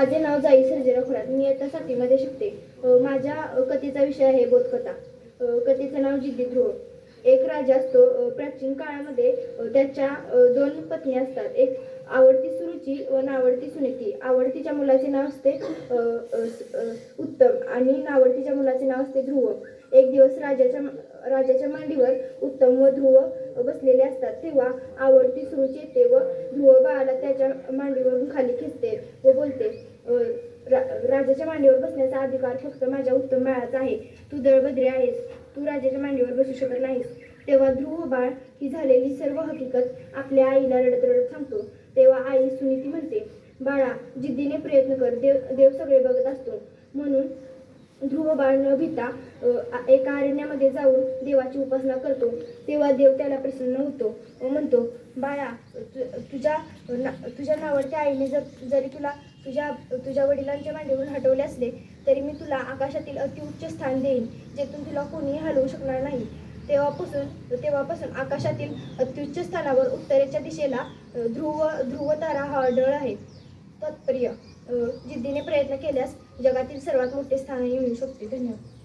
माझे नाव जाई सर्जेराव खोरात. मी आता सातवीमध्ये शिकते. माझ्या कथेचा विषय आहे बोधकथा. कथेचं नाव जिद्दी ध्रुव. एक राजा असतो प्राचीन काळामध्ये त्याच्या दोन पत्नी असतात. एक आवडती सुरुची व नावडती सुनीती आवडतीच्या मुलाचे नाव असते उत्तम आणि नावडतीच्या मुलाचे नाव असते ध्रुव. एक दिवस राजाच्या राजाच्या मांडीवर उत्तम व ध्रुव बसलेले असतात तेव्हा आवडती सुरूच येते व ध्रुव बाळाला त्याच्या मांडीवरून खाली खेचते व बोलते रा- राजाच्या मांडीवर बसण्याचा अधिकार फक्त माझ्या उत्तम बाळाचा आहे. तू दळबद्री आहेस. तू राजाच्या मांडीवर बसू शकत नाहीस. तेव्हा ध्रुव बाळ ही झालेली सर्व हकीकत आपल्या आईला रडत रडत सांगतो. तेव्हा आई सुनीती म्हणते बाळा जिद्दीने प्रयत्न कर. देव देव सगळे बघत असतो. म्हणून ध्रुव बाळ न भीता एका अरण्यामध्ये जाऊन देवाची उपासना करतो. तेव्हा देव त्याला प्रसन्न होतो. व म्हणतो बाळा तु- तुझ्या ना- तुझ्या नावडत्या आईने जर जरी तुला तुझ्या तुझ्या वडिलांच्या मांडीवरून हटवले असले तरी मी तुला आकाशातील अतिउच्च स्थान देईन जेथून तुला कोणीही हलवू शकणार नाही. तेव्हापासून तेव्हापासून आकाशातील अत्युच्च स्थानावर उत्तरेच्या दिशेला ध्रुव ध्रुव तारा हा आढळ आहे. तात्पर्य जिद्दीने प्रयत्न केल्यास जगातील सर्वात मोठे स्थानही मिळू शकते. धन्यवाद.